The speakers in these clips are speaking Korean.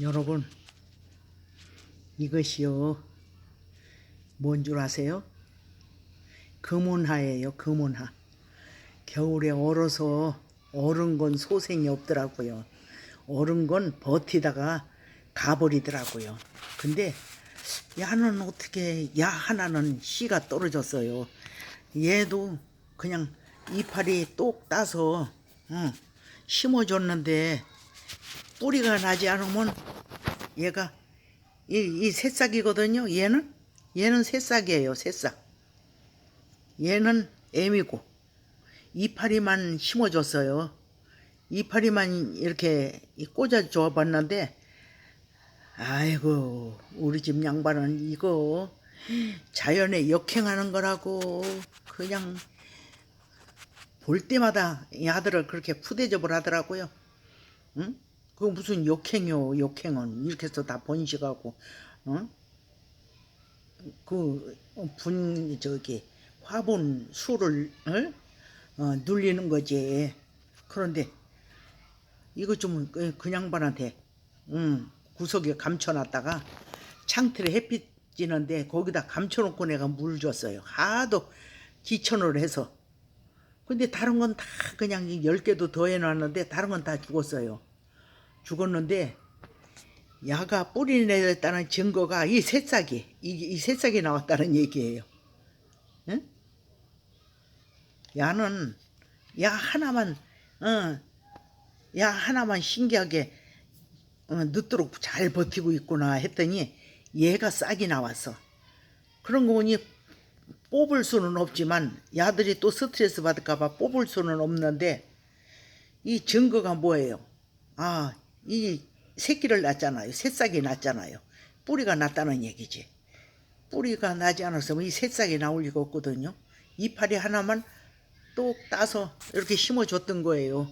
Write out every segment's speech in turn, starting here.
여러분, 이것이요. 뭔 줄 아세요? 금온하예요, 금온하. 겨울에 얼어서 얼은 건 소생이 없더라고요. 얼은 건 버티다가 가버리더라고요. 근데 야는 어떻게 야 하나는 씨가 떨어졌어요. 얘도 그냥 이파리 똑 따서 어, 심어줬는데 뿌리가 나지 않으면 얘가 이, 이 새싹이거든요. 얘는 얘는 새싹이에요. 새싹. 얘는 애미고 이파리만 심어줬어요. 이파리만 이렇게 꽂아 줘 봤는데 아이고 우리 집 양반은 이거 자연에 역행하는 거라고 그냥 볼 때마다 이 아들을 그렇게 푸대접을 하더라고요. 응? 그 무슨 역행요 역행은 이렇게 해서 다 번식하고 어? 그분 저기 화분 수를 어? 어, 눌리는 거지. 그런데 이거 좀 그- 그냥 반한테 음, 구석에 감춰놨다가 창틀에 햇빛 찌는데 거기다 감춰놓고 내가 물 줬어요. 하도 기천을 해서. 근데 다른 건 다 그냥 이열 개도 더 해놨는데 다른 건 다 죽었어요. 죽었는데 야가 뿌리 내렸다는 증거가 이 새싹이 이, 이 새싹이 나왔다는 얘기예요. 응? 야는 야 하나만 어, 야 하나만 신기하게 어, 늦도록 잘 버티고 있구나 했더니 얘가 싹이 나왔어. 그런 거 보니 뽑을 수는 없지만 야들이 또 스트레스 받을까봐 뽑을 수는 없는데 이 증거가 뭐예요? 아, 이 새끼를 낳잖아요. 새싹이 났잖아요. 뿌리가 났다는 얘기지. 뿌리가 나지 않았으면 이 새싹이 나올 리가 없거든요. 이파리 하나만 똑 따서 이렇게 심어줬던 거예요.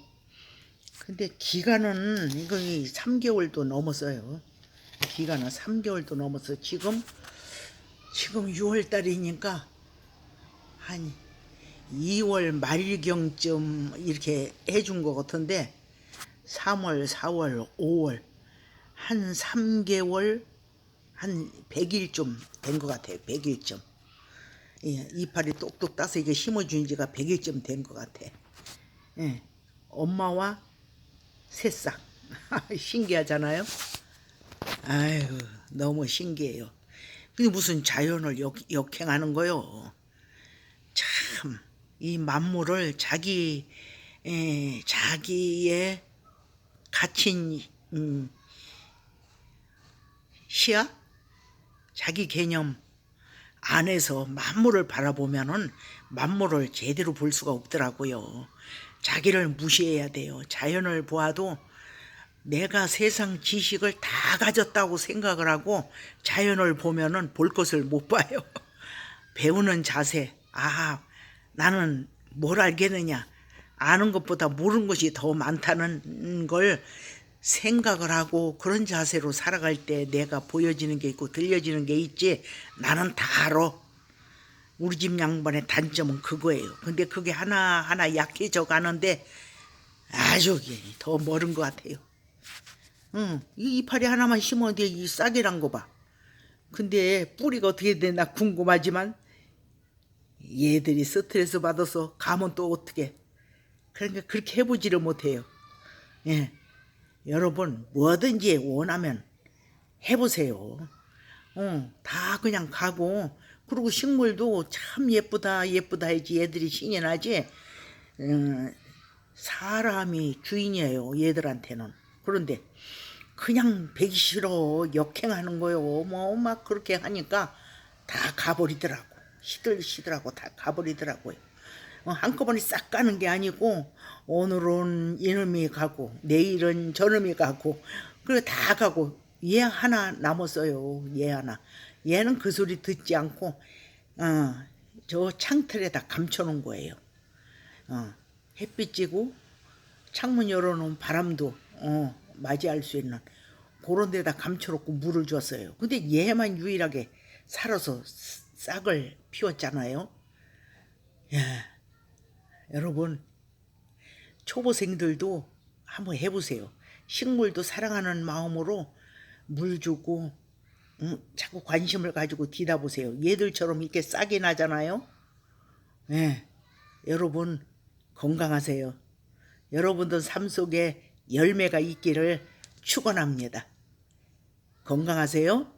근데 기간은 이거 3개월도 넘었어요. 기간은 3개월도 넘었어. 지금 지금 6월 달이니까 한 2월 말경쯤 이렇게 해준 것 같은데 3월, 4월, 5월 한 3개월 한 100일쯤 된 것 같아요. 100일쯤. 예, 이파리 똑똑 따서 이게 심어준 지가 100일쯤 된 것 같아. 예, 엄마와 새싹. 신기하잖아요? 아유, 너무 신기해요. 근데 무슨 자연을 역, 역행하는 거요. 참, 이 만물을 자기, 에, 자기의 갇힌, 음, 시야? 자기 개념 안에서 만물을 바라보면은 만물을 제대로 볼 수가 없더라고요. 자기를 무시해야 돼요. 자연을 보아도 내가 세상 지식을 다 가졌다고 생각을 하고 자연을 보면은 볼 것을 못 봐요. 배우는 자세. 아, 나는 뭘 알겠느냐. 아는 것보다 모르는 것이 더 많다는 걸 생각을 하고 그런 자세로 살아갈 때 내가 보여지는 게 있고 들려지는 게 있지 나는 다 알아. 우리 집 양반의 단점은 그거예요. 근데 그게 하나하나 약해져 가는데 아주 더 멀은 것 같아요. 응, 이 이파리 하나만 심어도 이 싹이란 거 봐. 근데 뿌리가 어떻게 되나 궁금하지만 얘들이 스트레스 받아서 가면 또 어떻게? 그러니까 그렇게 해보지를 못해요. 예, 여러분 뭐든지 원하면 해보세요. 어, 다 그냥 가고 그리고 식물도 참 예쁘다 예쁘다 해지 얘들이 신이 나지. 음, 사람이 주인이에요 얘들한테는. 그런데 그냥 배기 싫어 역행하는 거요. 뭐 막 그렇게 하니까 다 가버리더라고. 시들시들하고 다 가버리더라고요. 어, 한꺼번에 싹 가는 게 아니고 오늘은 이놈이 가고 내일은 저놈이 가고 그래 다 가고 얘 하나 남았어요. 얘 하나. 얘는 그 소리 듣지 않고 어, 저 창틀에다 감춰놓은 거예요. 어, 햇빛 찌고 창문 열어놓은 바람도 어, 맞이할 수 있는 그런 데다 감춰놓고 물을 줬어요. 근데 얘만 유일하게 살아서 싹을 피웠잖아요. 예. 여러분, 초보생들도 한번 해보세요. 식물도 사랑하는 마음으로 물 주고 응, 자꾸 관심을 가지고 뒤다 보세요. 얘들처럼 이렇게 싹이 나잖아요. 예, 여러분 건강하세요. 여러분들 삶 속에 열매가 있기를 축원합니다. 건강하세요.